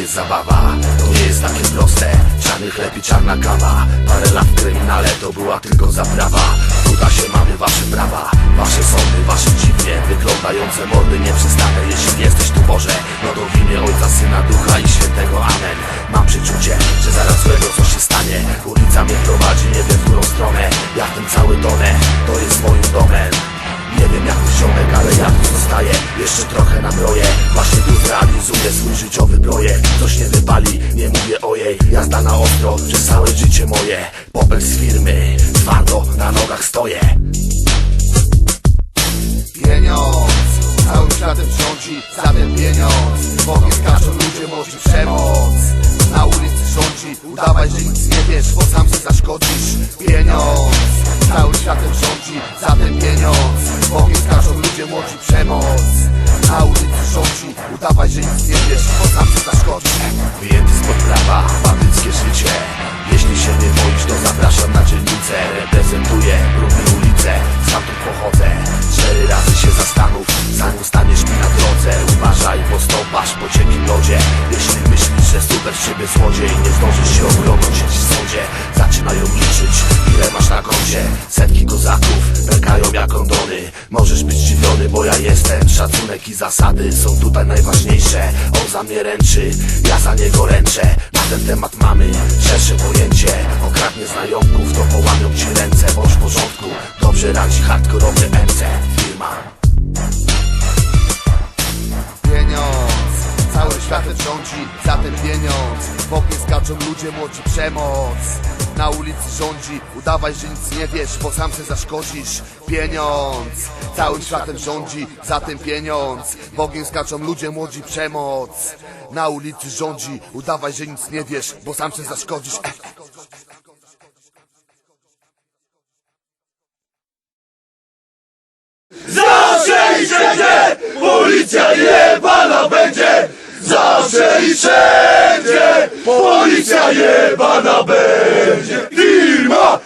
jest zabawa To nie jest takie proste. Czarny chleb i czarna kawa. Parę lat w kryminale to była tylko zaprawa. Uda się mamy wasze prawa Wasze sądy, wasze dziwnie wyglądające mordy Nie przestanę, jeśli jesteś tu Boże No to w imię Ojca, Syna, Ducha i Świętego Amen. Mam przeczucie, że zaraz złego coś się stanie. Ulica mnie prowadzi, nie wiem w którą stronę. Ja w tym cały tonę, to jest moim domem. Nie wiem jak ziomek, ale ja tu zostaję. Jeszcze trochę nabroję Właśnie tu zrealizuję Popel z firmy, twardo na nogach stoję. Pieniądz Całym światem rządzi za ten pieniądz. Bokiem skaczą ludzie, moci przemoc. Na ulicy rządzi Udawaj, że nic nie wiesz, bo sam se zaszkodzisz. Pieniądz Całym światem rządzi za ten pieniądz. Bokiem skaczą ludzie, moci przemoc. Na ulicy rządzi Udawaj, że nic nie wiesz, bo sam se zaszkodzisz z ciebie złodziej Nie zdążysz się obronić, siedzisz w sądzie Zaczynają liczyć, ile masz na koncie? Setki kozaków, pękają jak kondony Możesz być zdziwiony, bo ja jestem. Szacunek i zasady są tutaj najważniejsze. On za mnie ręczy, ja za niego ręczę. Na ten temat mamy szersze pojęcie. Okradnie znajomków, to połamią ci ręce. Bądź w porządku, dobrze radzi hardkorowy MC Firma rządzi za ten pieniądz. Bokiem skaczą ludzie, młodzi przemoc. Na ulicy rządzi Udawaj, że nic nie wiesz, bo sam se zaszkodzisz. Pieniądz. Całym światem rządzi za ten pieniądz. Bogiem skaczą ludzie, młodzi przemoc. Na ulicy rządzi Udawaj, że nic nie wiesz, bo sam se zaszkodzisz. Zawsze i wszędzie policja jebana Policja jebana będzie! Firma